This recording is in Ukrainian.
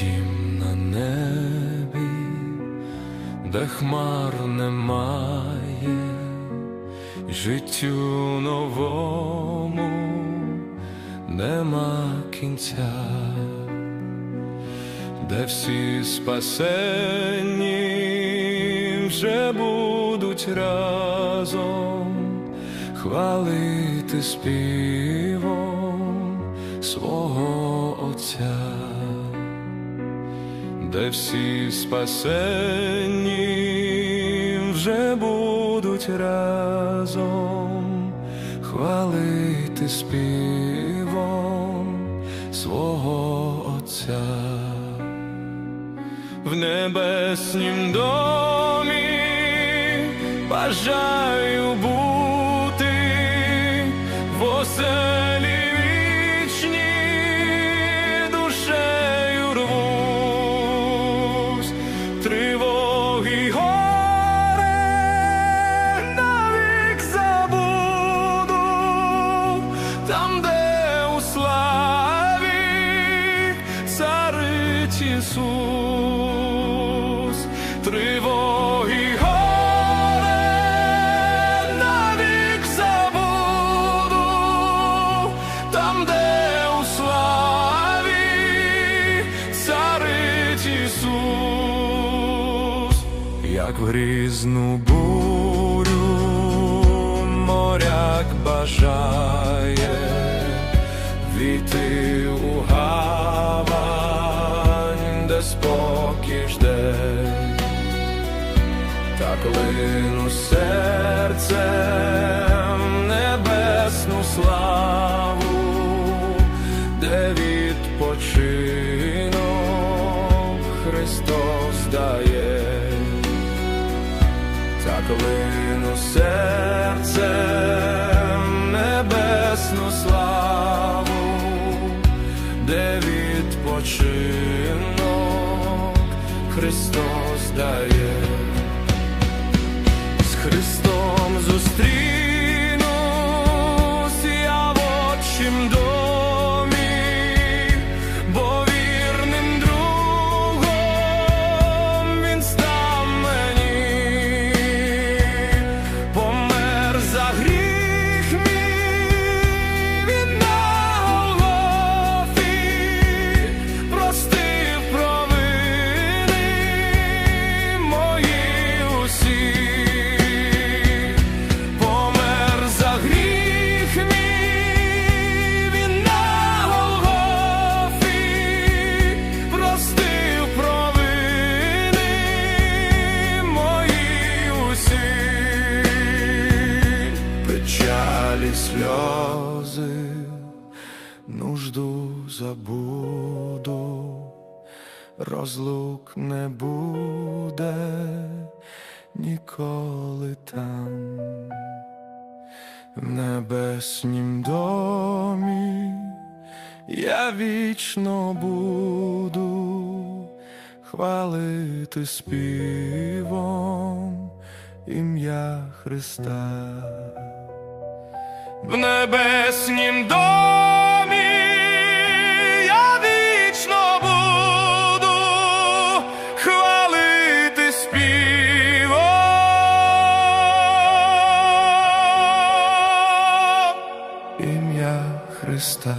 дім на небі, де хмар немає, життю новому нема кінця, де всі спасенні вже будуть разом хвалити співом свого Отця, де всі спасенні вже будуть разом. Хвалити співом свого Отця. В небеснім домі бажаю бути в царить Ісус, тривоги горе навік забуду, там, де у славі царить Ісус, як в грізну бурю моряк бажає війти так лину серцем небесну славу, де відпочинок Христос дає. Так лину серцем небесну славу, де відпочинок Христос дає, печалі сльози, нужду забуду, розлук не буде ніколи там. В небеснім домі я вічно буду хвалити співом ім'я Христа. В небеснім домі я вічно буду хвалити співом ім'я Христа.